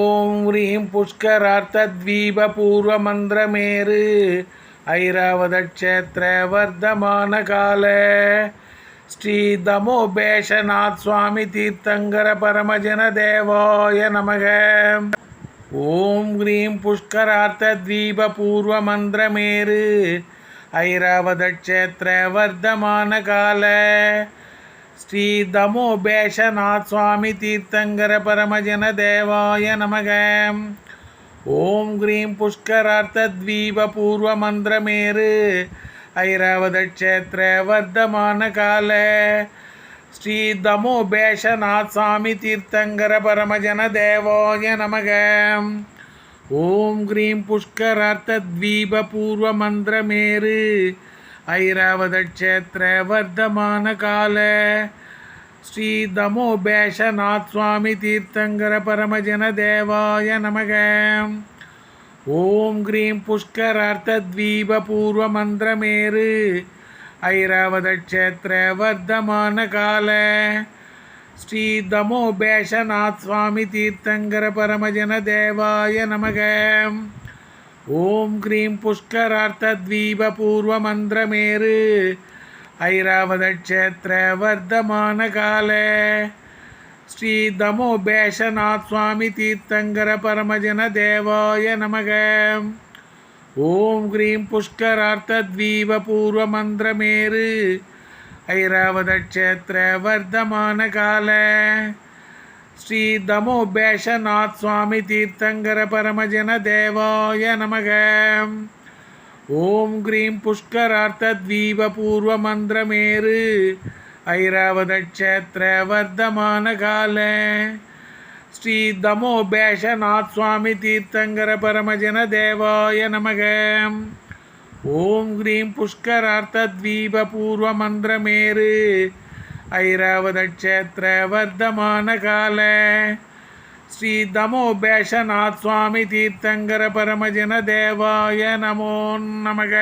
ஓம் ஹ்ரீம் புஷ்கரார்த்தத்வீபூர்வமந்திரமேரு ஐராவதக்ஷேத்திர வர்த்தமான கால ஸ்ரீ தமோபேஷநாத் சுவாமி தீர்த்தங்கர பரமஜன தேவாய நமக. ஓம் ஹ்ரீம் புஷ்கரார்த்தத்வீபூர்வமந்திரமேரு ஐராவதக்ஷேத்திர வர்த்தமான கால ஸ்ரீ தமோபேஷநாத் சுவாமி தீர்த்தங்கர பரமஜன தேவாய நமக. ஓம் கிரீம் புஷ்கரார்த்த தீப பூர்வ மந்திரமேரு ஐராவதக்ஷேத்திர வர்த்தமான கால. ஸ்ரீ தமோபேஷநாத் சுவாமி தீர்த்தங்கர பரமஜன தேவாய நமக. ஓம் கிரீம் புஷ்கரார்த்த தீப பூர்வ மந்திரமேரு ஐராவதக்ஷேத்திர வர்த்தமான கால ஸ்ரீ தமோபேஷநாத் சுவாமி தீர்த்தங்கர பரமஜன தேவாய நமக. ஓம் க்ரீம் புஷ்கரார்த்தத்வீப பூர்வ மந்திரமேரு ஐராவதக்ஷேத்திர வர்த்தமான கால ஸ்ரீ தமோபேஷநாத் சுவாமி தீர்த்தங்கர பரமஜன தேவாய நமக. ஓம் க்ரீம் புஷ்கரார்த்தத்வீபூர்வமந்திரமேரு ஐராவதக்ஷேத்திர வர்த்தமான கால ஸ்ரீ தமோபேஷநாத் சுவாமி தீர்த்தங்கர ஸ்ரீ தமோபேஷநாத் சுவாமி தீர்த்தங்கர பரமஜன தேவாய நமக ஓம் க்ரீம் புஷ்கரார்த்தத்வீபூர்வமந்திரமேரு ஐராவதக்ஷேத்திர வர்த்தமான கால ஸ்ரீ தமோபேஷநாத் சுவாமி தீர்த்தங்கர பரமஜன தேவாய நமக ஓம் கிரீம் புஷ்கரார்த்தத்வீப பூர்வ மந்திரமேறு ஐராவதக்ஷேத்திர வர்த்தமான கால ஸ்ரீ தமோபேஷநாத் சுவாமி தீர்த்தங்கர பரமஜன தேவாய நமோ நமக.